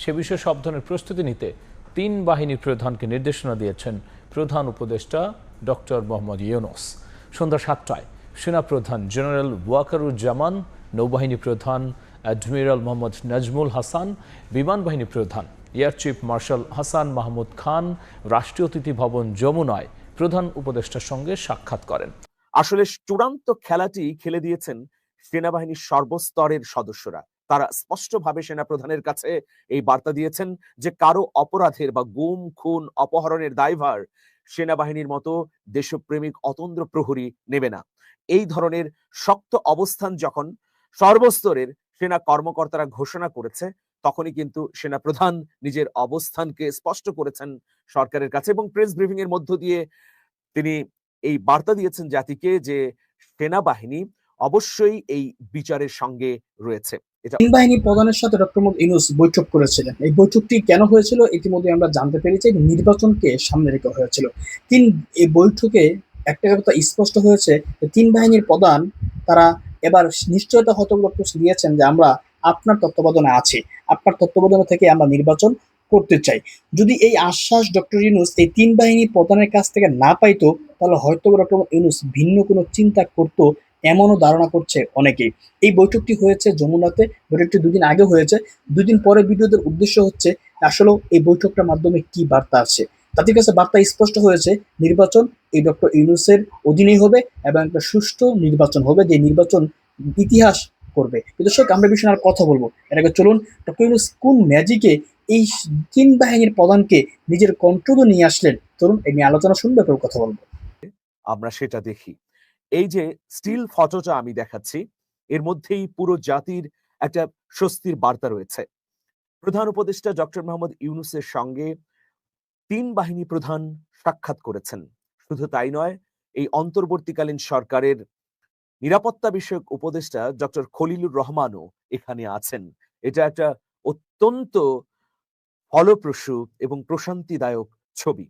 সে বিষয়ে সব ধরনের প্রস্তুতি নিতে তিন বাহিনীর প্রধানকে নির্দেশনা দিয়েছেন প্রধান উপদেষ্টা ডক্টর মোহাম্মদ ইউনুস। সন্ধ্যা সাতটায় সেনাপ্রধান জেনারেল ওয়াকারুজ্জামান, নৌবাহিনী প্রধান অ্যাডমিরাল মোহাম্মদ নাজমুল হাসান, বিমান বাহিনী প্রধান air chief marshal Hasan Mahmud Khan, রাষ্ট্রীয় অতিথি ভবন যমুনায় প্রধান উপদেষ্টার সঙ্গে সাক্ষাৎ করেন। আসলে চূড়ান্ত খেলাটি খেলে দিয়েছেন সেনাবাহিনীর সর্বস্তরের সদস্যরা। তারা স্পষ্টভাবে সেনাপ্রধানের কাছে এই বার্তা দিয়েছেন যে কারও অপরাধের বা গুম, খুন, অপহরণের দায়ভার সেনাবাহিনীর মতো দেশপ্রেমিক অতন্দ্র প্রহরী নেবে না। এই ধরনের শক্ত অবস্থান যখন সর্বস্তরের সেনা কর্মকর্তারা ঘোষণা করেছে, তখনই কিন্তু সেনা প্রধান নিজের অবস্থানকে স্পষ্ট করেছেন সরকারের কাছে এবং প্রেস ব্রিফিং এর মধ্য দিয়ে তিনি এই বার্তা দিয়েছেন জাতিকে যে সেনাবাহিনী অবশ্যই এই বিচারের সঙ্গে রয়েছে। তিন বাহিনী প্রধানের সাথে ডক্টর মোহাম্মদ ইউনুস বৈঠক করেছিলেন। এই বৈঠকটি কেন হয়েছিল ইতিমধ্যে আমরা জানতে পেরেছি নির্বাচনকে সামনে রেখে হয়েছিল। তিন, এই বৈঠকে একটা কথা স্পষ্ট হয়েছে তিন বাহিনীর প্রধান তারা এবার নিশ্চয়তা হতগ্রস্ত দিয়েছেন যে আমরা আপনার তত্ত্বাবধানে আছি। আপনার তত্ত্বাবধানে থেকে আমরা নির্বাচন করতে চাই। যদি এই আশ্বাস ডক্টর ইউনুস এই তিন বাহিনী প্রধানের কাছ থেকে না পাইতো, তাহলে হয়তো ডক্টর ইউনুস ভিন্ন কোনো চিন্তা করতো এমনও ধারণা করছে অনেকেই। এই বৈঠকটি হয়েছে যমুনাতে, বৈঠকটি দুদিন আগে হয়েছে। দুদিন পরে ভিডিওদের উদ্দেশ্য হচ্ছে আসলে এই বৈঠকটার মাধ্যমে কি বার্তা আছে তাদের কাছে বার্তা স্পষ্ট হয়েছে, নির্বাচন এই ডক্টর ইউনুসের অধীনেই হবে এবং একটা সুষ্ঠু নির্বাচন হবে যে নির্বাচন ইতিহাস করবে। দর্শক, আমরা বিষয়ে আর কথা বলব। এর আগে চলুন, ডক্টর ইউনুস কোন ম্যাজিকে এই তিন বাহিনীর প্রধানকে নিজের কন্ট্রোলে নিয়ে আসলেন? চলুন এই নিয়ে আলোচনা শুনবে কথা বলব। আমরা সেটা দেখি। এই যে স্টিল ফটোটা আমি দেখাচ্ছি, এর মধ্যেই পুরো জাতির একটা স্বস্তির বার্তা রয়েছে। প্রধান উপদেষ্টা ডক্টর মোহাম্মদ ইউনুসের সঙ্গে তিন বাহিনী প্রধান সাক্ষাৎ করেছেন। শুধু তাই নয়, এই অন্তর্বর্তীকালীন সরকারের নিরাপত্তা বিষয়ক উপদেষ্টা ডক্টর খলিলুর রহমানও এখানে আছেন। এটা একটা অত্যন্ত ফলপ্রসূ এবং প্রশান্তিদায়ক ছবি।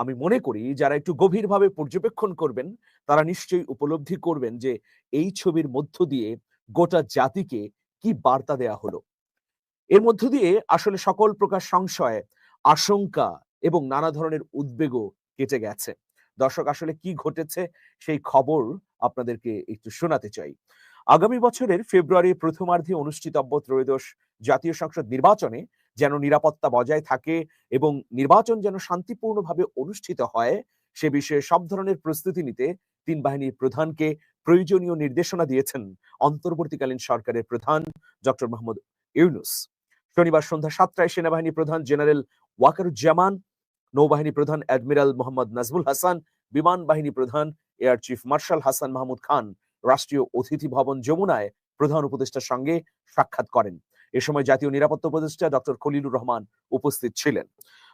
আমি মনে করি যারা একটু গভীরভাবে পর্যবেক্ষণ করবেন, তারা নিশ্চয়ই উপলব্ধি করবেন যে এই ছবির মধ্য দিয়ে গোটা জাতিকে কি বার্তা দেয়া হলো। এর মধ্য দিয়ে আসলে সকল প্রকার সংশয়, আশঙ্কা এবং নানা ধরনের উদ্বেগও কেটে গেছে। দর্শক, আসলে কি ঘটেছে সেই খবর আপনাদেরকে একটু শোনাতে চাই। আগামী বছরের ফেব্রুয়ারি প্রথমার্ধে অনুষ্ঠিতব্য ত্রয়োদশ জাতীয় সংসদ নির্বাচনে যেন নিরাপত্তা বজায় থাকে এবং নির্বাচন যেন শান্তিপূর্ণভাবে অনুষ্ঠিত হয়, সে বিষয়ে সব ধরনের প্রস্তুতি নিতে তিন বাহিনীর প্রধানকে প্রয়োজনীয় নির্দেশনা দিয়েছেন অন্তর্বর্তীকালীন সরকারের প্রধান ডক্টর মোহাম্মদ ইউনুস। শনিবার সন্ধ্যা সাতটায় সেনাবাহিনী প্রধান জেনারেল ওয়াকারুজ্জামান নৌবাহিনী প্রধান অ্যাডমিরাল মোহাম্মদ নাজমুল হাসান, বিমান বাহিনী প্রধান air chief marshal Hasan Mahmud Khan রাষ্ট্রীয় অতিথি ভবন যমুনায় প্রধান উপদেষ্টার সঙ্গে সাক্ষাৎ করেন। এ সময় জাতীয় নিরাপত্তা উপদেষ্টা ডক্টর খলিলুর রহমান উপস্থিত ছিলেন।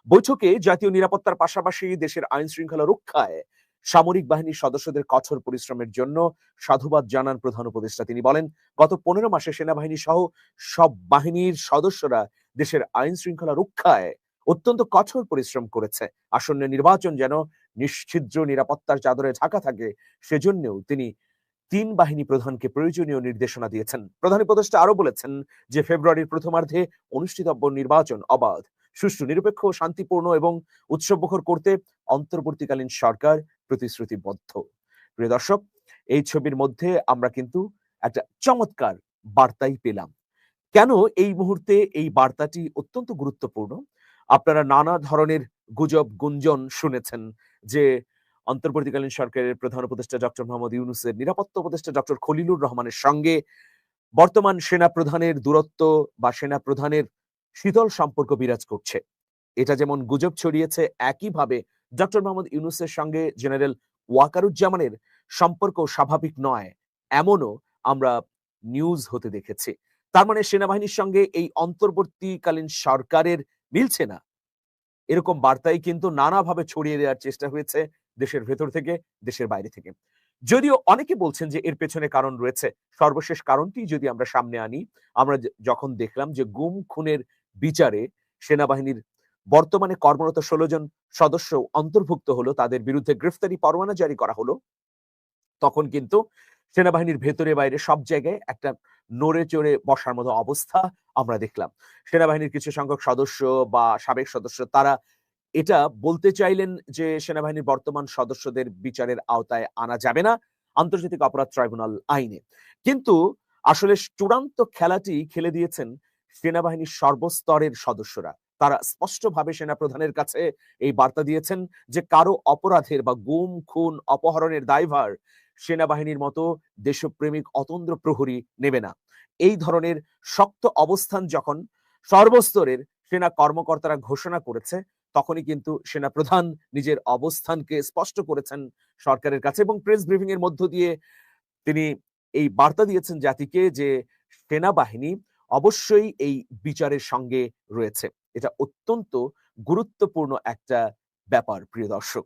বৈঠকে জাতীয় নিরাপত্তার পাশাপাশি দেশের আইন শৃঙ্খলা রক্ষায় সামরিক বাহিনীর সদস্যদের কঠোর পরিশ্রমের জন্য সাধুবাদ জানান প্রধান উপদেষ্টা। তিনি বলেন, গত পনেরো মাসে সেনাবাহিনী সহ সব বাহিনীর সদস্যরা দেশের আইন শৃঙ্খলা রক্ষায় অত্যন্ত কঠোর পরিশ্রম করেছে। আসন্ন নির্বাচন যেন নিশ্ছিদ্র নিরাপত্তার চাদরে ঢাকা থাকে, সেজন্যও তিনি তিন বাহিনী প্রধানকে প্রয়োজনীয় নির্দেশনা দিয়েছেন। প্রধান উপদেষ্টা আরও বলেছেন যে, ফেব্রুয়ারির প্রথমার্ধে অনুষ্ঠিতব্য নির্বাচন অবাধ, সুষ্ঠু, নিরপেক্ষ, শান্তিপূর্ণ এবং উৎসবমুখর করতে অন্তর্বর্তীকালীন সরকার প্রতিশ্রুতিবদ্ধ। প্রিয় দর্শক, এই ছবির মধ্যে আমরা কিন্তু একটা চমৎকার বার্তাই পেলাম। কেন এই মুহূর্তে এই বার্তাটি অত্যন্ত গুরুত্বপূর্ণ? আপনারা নানা ধরনের গুজব, গুঞ্জন শুনেছেন যে অন্তর্বর্তীকালীন সরকারের প্রধান উপদেষ্টা ডক্টর মোহাম্মদ ইউনুসের নিরাপত্তা উপদেষ্টা ডক্টর খলিলুর রহমানের সঙ্গে বর্তমান সেনা প্রধানের দূরত্ব বা সেনা প্রধানের শীতল সম্পর্ক বিরাজ করছে। এটা যেমন গুজব ছড়িয়েছে, একইভাবে ডক্টর মোহাম্মদ ইউনুসের সঙ্গে জেনারেল ওয়াকারুজ্জামানের সম্পর্ক স্বাভাবিক নয়, এমনও আমরা নিউজ হতে দেখেছি। তার মানে সেনাবাহিনীর সঙ্গে এই অন্তর্বর্তীকালীন সরকারের মিলছে না। এরকম বার্তাই কিন্তু নানাভাবে ছড়িয়ে দেওয়ার চেষ্টা হয়েছে দেশের ভেতর থেকে, দেশের বাইরে থেকে। যদিও অনেকে বলছেন যে এর পেছনে কারণ রয়েছে, সর্বশেষ কারণটি যদি আমরা সামনে আনি, আমরা যখন দেখলাম যে গুম, খুনের বিচারে সেনাবাহিনীর বর্তমানে কর্মরত ষোলো জন সদস্য অন্তর্ভুক্ত হলো, তাদের বিরুদ্ধে গ্রেফতারি পরোয়ানা জারি করা হলো, তখন কিন্তু সেনাবাহিনীর ভেতরে বাইরে সব জায়গায় একটা নড়ে চড়ে বসার মতো অবস্থা আমরা দেখলাম। সেনাবাহিনীর কিছু সংখ্যক সদস্য বা সাবেক সদস্য, তারা এটা বলতে চাইলেন যে সেনাবাহিনীর বর্তমান সদস্যদের বিচারের আওতায় আনা যাবে না আন্তর্জাতিক অপরাধ ট্রাইব্যুনাল আইনে। কিন্তু আসলে চূড়ান্ত খেলাটি খেলে দিয়েছেন সেনাবাহিনীর সর্বস্তরের সদস্যরা। তারা স্পষ্টভাবে সেনাপ্রধানের কাছে এই বার্তা দিয়েছেন যে কারও অপরাধের বা গুম, খুন, অপহরণের দায়ভার সেনাবাহিনীর মতো দেশপ্রেমিক অতন্দ্র প্রহরী নেবে না। এই ধরনের শক্ত অবস্থান যখন সর্বস্তরের সেনা কর্মকর্তারা ঘোষণা করেছে তখনই কিন্তু সেনাপ্রধান নিজের অবস্থানকে স্পষ্ট করেছেন সরকারের কাছে এবং প্রেস ব্রিফিং এর মধ্য দিয়ে তিনি এই বার্তা দিয়েছেন জাতিকে যে সেনাবাহিনী অবশ্যই এই বিচারের সঙ্গে রয়েছে। এটা অত্যন্ত গুরুত্বপূর্ণ একটা ব্যাপার, প্রিয় দর্শক।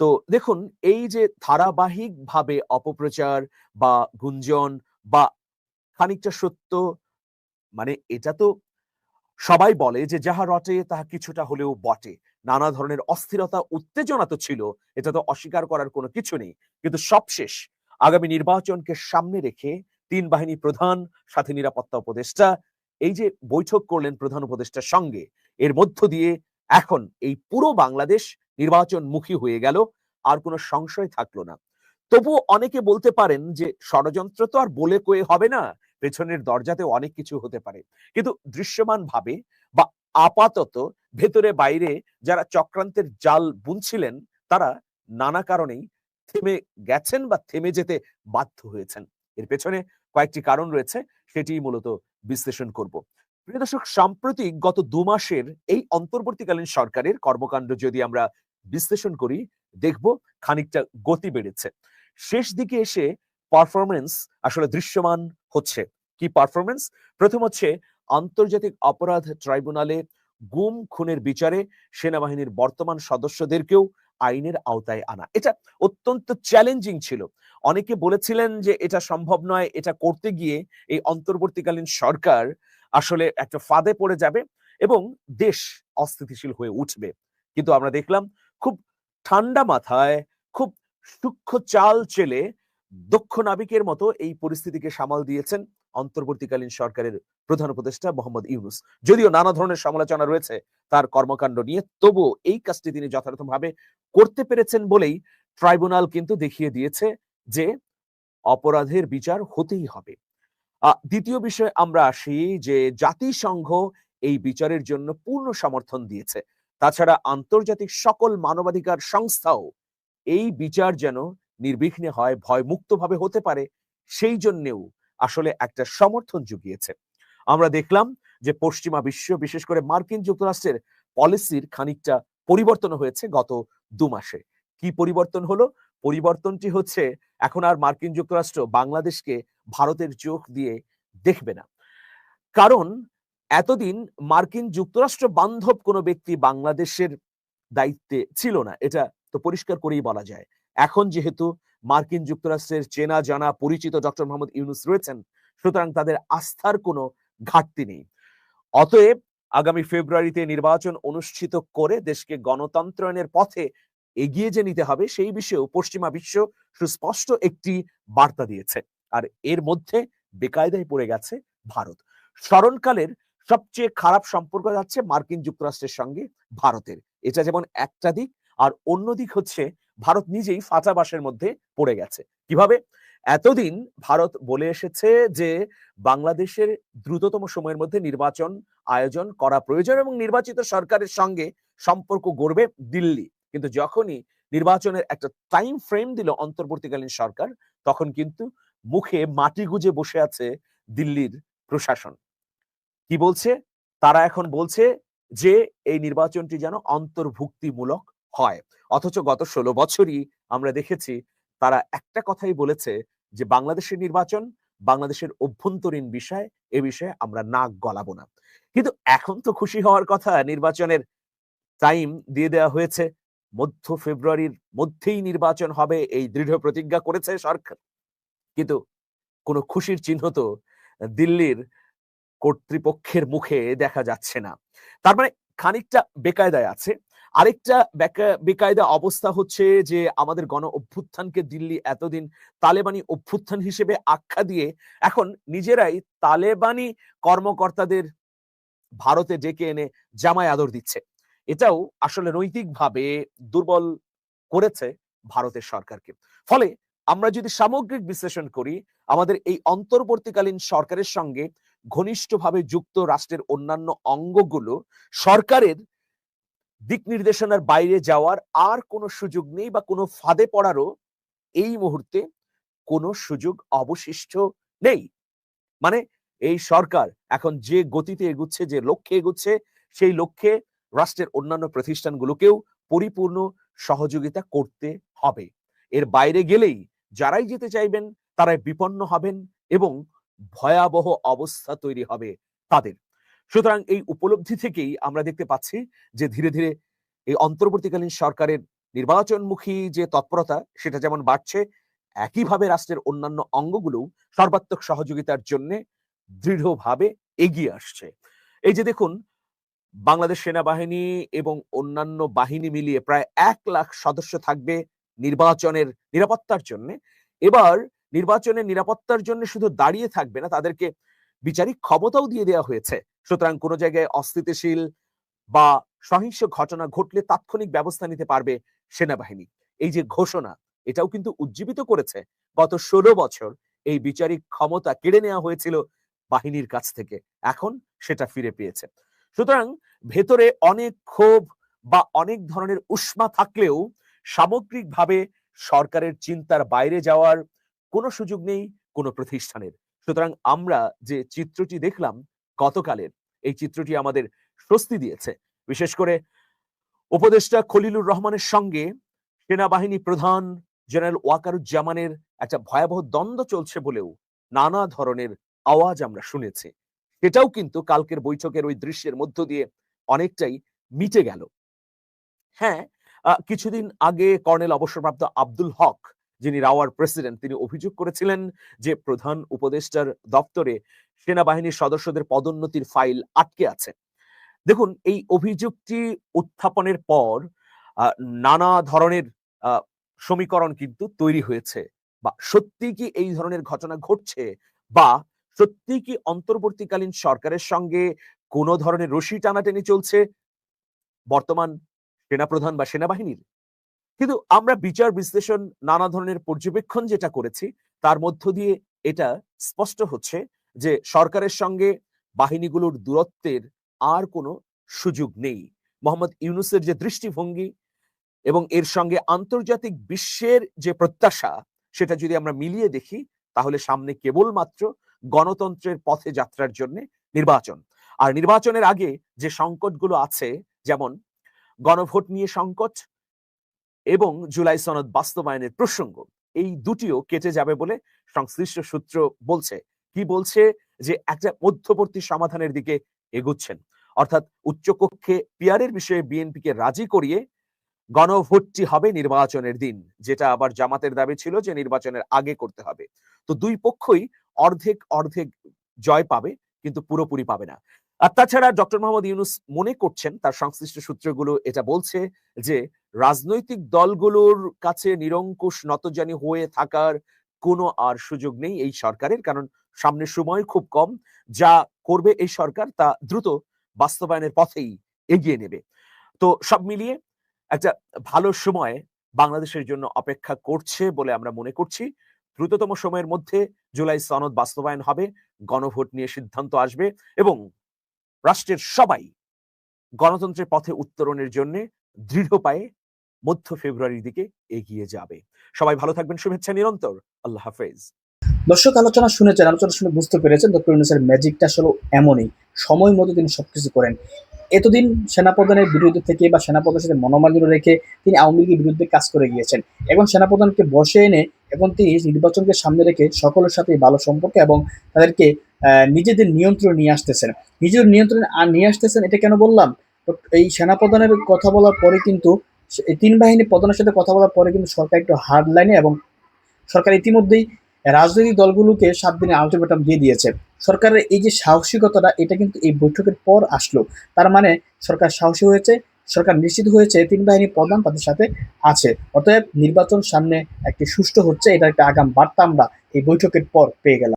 তো দেখুন, এই যে ধারাবাহিকভাবে অপপ্রচার বা গুঞ্জন বা খানিকটা সত্য মানে এটা তো সবাই বলে যে, যাহা রটে, তাহা কিছুটা হলেও বটে। নানা ধরনের অস্থিরতা, উত্তেজনা তো ছিল, এটা তো অস্বীকার করার কোনো কিছু নেই। কিন্তু সবশেষ, আগামী নির্বাচনকে সামনে রেখে তিন বাহিনী প্রধান, সাথে নিরাপত্তা উপদেষ্টা, এই যে বৈঠক করলেন প্রধান উপদেষ্টার সঙ্গে, এর মধ্য দিয়ে এখন এই পুরো বাংলাদেশ নির্বাচনমুখী হয়ে গেল, আর কোনো সংশয় থাকল না। তবু অনেকে বলতে পারেন যে, ষড়যন্ত্র তো আর বলে কয়ে হবে না। পেছনের দরজাতে অনেক কিছু হতে পারে। কিন্তু দৃশ্যমান ভাবে বা আপাতত ভেতরে বাইরে যারা চক্রান্তের জাল বুনছিলেন, তারা নানা কারণেই থেমে গেছেন বা থেমে যেতে বাধ্য হয়েছেন। এর পেছনে কয়েকটি কারণ রয়েছে সেটি মূলত বিশ্লেষণ করব। প্রিয় দর্শক, সাম্প্রতিক গত দু মাসের এই অন্তর্বর্তীকালীন সরকারের কর্মকাণ্ড যদি আমরা বিশ্লেষণ করি, দেখব খানিকটা গতি বেড়েছে। শেষ দিকে এসে পারফরমেন্স আসলে দৃশ্যমান হচ্ছে। কি পারফরমেন্স প্রথম হচ্ছে আন্তর্জাতিক অপরাধ ট্রাইব্যুনালে গুম, খুনের বিচারে সেনাবাহিনীর বর্তমান সদস্যদেরকেও আইনের আওতায় আনা। এটা অত্যন্ত চ্যালেঞ্জিং ছিল। অনেকে বলেছিলেন যে এটা সম্ভব নয়, এটা করতে গিয়ে এই অন্তর্বর্তীকালীন সরকার আসলে একটা ফাঁদে পড়ে যাবে এবং দেশ অস্থিতিশীল হয়ে উঠবে। কিন্তু আমরা দেখলাম খুব ঠান্ডা মাথায়, খুব সূক্ষ্ম চাল চেলে দক্ষ নাবিকের মতো এই পরিস্থিতিকে সামাল দিয়েছেন অন্তর্বর্তীকালীন সরকারের প্রধান উপদেষ্টা মোহাম্মদ ইউনুস। যদিও নানা ধরনের সমালোচনা রয়েছে তার কর্মকাণ্ড নিয়ে, তবুও এই কাজটি তিনি যথাযথভাবে করতে পেরেছেন বলেই ট্রাইব্যুনাল কিন্তু দেখিয়ে দিয়েছে যে অপরাধের বিচার হতেই হবে। দ্বিতীয় বিষয় আমরা আসি যে জাতিসংঘ এই বিচারের জন্য পূর্ণ সমর্থন দিয়েছে। তাছাড়া আন্তর্জাতিক সকল মানবাধিকার সংস্থাও এই বিচার যেন নির্বিঘ্নে হয়, ভয়মুক্তভাবে হতে পারে, সেই জন্যেও আসলে একটা সমর্থন জুগিয়েছে। আমরা দেখলাম যে পশ্চিমা বিশ্ব, বিশেষ করে মার্কিন যুক্তরাষ্ট্রের পলিসির খানিকটা পরিবর্তন হয়েছে গত দু মাসে। কি পরিবর্তন হলো? পরিবর্তনটি হচ্ছে এখন আর মার্কিন যুক্তরাষ্ট্র বাংলাদেশকে ভারতের চোখ দিয়ে দেখবে না। কারণ এতদিন মার্কিন যুক্তরাষ্ট্র বান্ধব কোনো ব্যক্তি বাংলাদেশের দায়িত্বে ছিল না, এটা তো পরিষ্কার করেই বলা যায়। এখন যেহেতু মার্কিন যুক্তরাষ্ট্রের চেনা জানা পরিচিত ডক্টর মোহাম্মদ ইউনুস রয়েছেন, সুতরাং তাদের আস্থার কোনো ঘাটতি নেই। অতএব আগামী ফেব্রুয়ারিতে নির্বাচন অনুষ্ঠিত করে দেশকে গণতন্ত্রায়নের পথে এগিয়ে যে নিতে হবে, সেই বিষয়েও পশ্চিমা বিশ্ব সুস্পষ্ট একটি বার্তা দিয়েছে। আর এর মধ্যে বেকায়দায় পড়ে গেছে ভারত। স্মরণকালের সবচেয়ে খারাপ সম্পর্ক যাচ্ছে মার্কিন যুক্তরাষ্ট্রের সঙ্গে ভারতের। এটা যেমন একটা দিক, আর অন্য দিক হচ্ছে ভারত নিজেই ফাঁচা বাসের মধ্যে পড়ে গেছে। কীভাবে? এতদিন ভারত বলে এসেছে যে, বাংলাদেশের দ্রুততম সময়ের মধ্যে নির্বাচন আয়োজন করা প্রয়োজন এবং নির্বাচিত সরকারের সঙ্গে সম্পর্ক গড়বে দিল্লি। কিন্তু যখনই নির্বাচনের একটা টাইম ফ্রেম দিল অন্তর্বর্তীকালীন সরকার, তখন কিন্তু মুখে মাটি গুজে বসে আছে দিল্লির প্রশাসন। কি বলছে? তারা এখন বলছে যে, এই নির্বাচনটি যেন অন্তর্ভুক্তিমূলক হয়। অথচ গত ষোলো বছরই আমরা দেখেছি তারা একটা কথাই বলেছে যে, বাংলাদেশের নির্বাচন বাংলাদেশের অভ্যন্তরীণ বিষয়, এ বিষয়ে আমরা নাক গলাবো না। কিন্তু এখন তো খুশি হওয়ার কথা, নির্বাচনের টাইম দিয়ে দেওয়া হয়েছে। মধ্য ফেব্রুয়ারির মধ্যেই নির্বাচন হবে এই দৃঢ় প্রতিজ্ঞা করেছে সরকার। কিন্তু কোনো খুশির চিহ্ন তো দিল্লির কর্তৃপক্ষের মুখে দেখা যাচ্ছে না। তার মানে খানিকটা বেকায়দায় আছে। আরেকটা বেকা- বেকায়দা অবস্থা হচ্ছে যে আমাদের গণ অভ্যুত্থানকে দিল্লি এতদিন তালেবানি অভ্যুত্থান হিসেবে আখ্যা দিয়ে এখন নিজেরাই তালেবানি কর্মকর্তাদের ভারতে ডেকে এনে জামায় আদর দিচ্ছে। এটাও আসলে নৈতিকভাবে দুর্বল করেছে ভারতের সরকারকে। ফলে আমরা যদি সামগ্রিক বিশ্লেষণ করি, আমাদের এই অন্তর্বর্তীকালীন সরকারের সঙ্গে ঘনিষ্ঠভাবে যুক্ত রাষ্ট্রের অন্যান্য অঙ্গগুলো সরকারের দিক নির্দেশনার বাইরে যাওয়ার আর কোনো সুযোগ নেই বা কোনো ফাঁদে পড়ারও এই মুহূর্তে কোনো সুযোগ অবশিষ্ট নেই। মানে এই সরকার এখন যে গতিতে এগুচ্ছে, যে লক্ষ্যে এগুচ্ছে, সেই লক্ষ্যে রাষ্ট্রের অন্যান্য প্রতিষ্ঠানগুলোকেও পরিপূর্ণ সহযোগিতা করতে হবে। এর বাইরে গেলেই যারাই যেতে চাইবেন, তারাই বিপন্ন হবেন এবং ভয়াবহ অবস্থা তৈরি হবে তাদের। সুতরাং এই উপলব্ধি থেকেই আমরা দেখতে পাচ্ছি যে ধীরে ধীরে এই অন্তর্বর্তীকালীন সরকারের নির্বাচনমুখী যে তৎপরতা, সেটা যেমন বাড়ছে, একইভাবে রাষ্ট্রের অন্যান্য অঙ্গগুলো সর্বাত্মক সহযোগিতার জন্য দৃঢ়ভাবে এগিয়ে আসছে। এই যে দেখুন, বাংলাদেশ সেনাবাহিনী এবং অন্যান্য বাহিনী মিলিয়ে প্রায় এক লাখ সদস্য থাকবে নির্বাচনের নিরাপত্তার জন্য। এবার নির্বাচনের নিরাপত্তার জন্য শুধু দাঁড়িয়ে থাকবে না, তাদেরকে বিচারিক ক্ষমতাও দিয়ে দেওয়া হয়েছে। সুতরাং কোনো জায়গায় অস্থিতিশীল বা সহিংস ঘটনা ঘটলে তাৎক্ষণিক ব্যবস্থা নিতে পারবে সেনাবাহিনী। এই যে ঘোষণা, এটাও কিন্তু উজ্জীবিত করেছে। গত ষোলো বছর এই বিচারিক ক্ষমতা কেড়ে নেওয়া হয়েছিল বাহিনীর কাছ থেকে। এখন সেটা ফিরে পেয়েছে। সুতরাং ভেতরে অনেক ক্ষোভ বা অনেক ধরনের উষ্মা থাকলেও সামগ্রিকভাবে সরকারের চিন্তার বাইরে যাওয়ার কোনো সুযোগ নেই, কোনো প্রতিষ্ঠানের। সুতরাং আমরা যে চিত্রটি দেখলাম গতকালের, এই চিত্রটি আমাদের স্বস্তি দিয়েছে। বিশেষ করে উপদেষ্টা খলিলুর রহমানের সঙ্গে সেনাবাহিনী প্রধান জেনারেল ওয়াকারুজ্জামানের একটা ভয়াবহ দ্বন্দ্ব চলছে বলেও নানা ধরনের আওয়াজ আমরা শুনেছি। সেটাও কিন্তু কালকের বৈঠকের ওই দৃশ্যের মধ্য দিয়ে অনেকটাই মিটে গেল। হ্যাঁ কিছুদিন আগে কর্নেল অবসরপ্রাপ্ত আব্দুল হক যিনি রাওয়ার প্রেসিডেন্ট, তিনি অভিযোগ করেছিলেন যে প্রধান উপদেষ্টার দপ্তরে সেনাবাহিনীর সদস্যদের পদোন্নতির ফাইল আটকে আছে। দেখুন, এই অভিযোগটি উত্থাপনের পর নানা ধরনের সমীকরণ কিন্তু তৈরি হয়েছে। বা সত্যি কি এই ধরনের ঘটনা ঘটছে? বা সত্যি কি অন্তর্বর্তীকালীন সরকারের সঙ্গে কোনো ধরনের রশি টানাটানি চলছে? বর্তমান সেনাপ্রধান বা সেনাবাহিনীর কিন্তু আমরা বিচার বিশ্লেষণ নানা ধরনের পর্যবেক্ষণ যেটা করেছি, তার মধ্য দিয়ে এটা স্পষ্ট হচ্ছে যে সরকারের সঙ্গে বাহিনীগুলোর দূরত্বের আর কোনো সুযোগ নেই। মোহাম্মদ ইউনুসের যে দৃষ্টিভঙ্গি এবং এর সঙ্গে আন্তর্জাতিক বিশ্বের যে প্রত্যাশা, সেটা যদি আমরা মিলিয়ে দেখি, তাহলে সামনে কেবলমাত্র গণতন্ত্রের পথে যাত্রার জন্য নির্বাচন। আর নির্বাচনের আগে যে সংকটগুলো আছে, যেমন গণভোট নিয়ে সংকট এবং জুলাই সনদ বাস্তবায়নের প্রসঙ্গ। এই দুটিও কেটে যাবে বলে সংশ্লিষ্ট সূত্র বলছে। কি বলছে? যে একটা মধ্যবর্তী সমাধানের দিকে এগুচ্ছেন। অর্থাৎ উচ্চকক্ষে পিয়ারের বিষয়ে বিএনপিকে রাজি করিয়ে গণভোটটি হবে নির্বাচনের দিন, যেটা আবার জামাতের দাবি ছিল যে নির্বাচনের আগে করতে হবে। তো দুই পক্ষই অর্ধেক অর্ধেক জয় পাবে, কিন্তু পুরোপুরি পাবে না। আর তাছাড়া ডক্টর মোহাম্মদ ইউনুস মনে করছেন, তার সংশ্লিষ্ট সূত্রগুলো এটা বলছে যে রাজনৈতিক দলগুলোর কাছে নিরঙ্কুশ নতজানি হয়ে থাকার কোনো আর সুযোগ নেই এই সরকারের, কারণ সামনের সময় খুব কম যা করবে এই সরকার তা দ্রুত বাস্তবায়নের পথেই এগিয়ে নেবে। তো সব মিলিয়ে একটা ভালো সময় বাংলাদেশের জন্য অপেক্ষা করছে বলে আমরা মনে করছি। দ্রুততম সময়ের মধ্যে জুলাই সনদ বাস্তবায়ন হবে, গণভোট নিয়ে সিদ্ধান্ত আসবে এবং রাষ্ট্রের সবাই গণতন্ত্রের পথে উত্তরণের জন্য দৃঢ় পায়ে মধ্য ফেব্রুয়ারির দিকে এগিয়ে যাবে। সবাই ভালো থাকবেন, শুভেচ্ছা নিরন্তর। আল্লাহ হাফেজ। দর্শক, আলোচনা শুনেছেন, আলোচনা শুনে বুঝতে পেরেছেন ডক্টর ইউনুসের ম্যাজিকটা আসলে এমনই। সময় মতো তিনি সবকিছু করেন। এতদিন সেনাপ্রধানের বিরুদ্ধে থেকে বা সেনাপ্রধানের সাথে মনোমালিন্য রেখে তিনি আওয়ামী লীগের বিরুদ্ধে কাজ করে গিয়েছেন। এখন সেনাপ্রধানকে বসে এনে এখন তিনি নির্বাচনকে সামনে রেখে সকলের সাথে ভালো সম্পর্ক এবং তাদেরকে নিজেদের নিয়ন্ত্রণ নিয়ে আসতেছেন। নিজের নিয়ন্ত্রণ আর নিয়ে আসতেছেন, এটা কেন বললাম? এই সেনাপ্রধানের কথা বলার পরে কিন্তু এই তিন বাহিনী প্রধানের সাথে কথা বলার পরে কিন্তু সরকার একটু হার্ড লাইনে এবং সরকার ইতিমধ্যেই রাজনৈতিক দলগুলোকে সাত দিনের আলটিমেটাম দিয়ে দিয়েছে। সরকারের এই যে সাহসিকতাটা, এটা কিন্তু এই বৈঠকের পর আসলো। তার মানে সরকার সাহসী হয়েছে, সরকার নিশ্চিত হয়েছে, তিন বাহিনীর প্রধান তাদের সাথে আছে। অতএব নির্বাচন সামনে একটি সুষ্ঠু হচ্ছে এটা একটা আগাম বার্তা আমরা এই বৈঠকের পর পেয়ে গেলাম।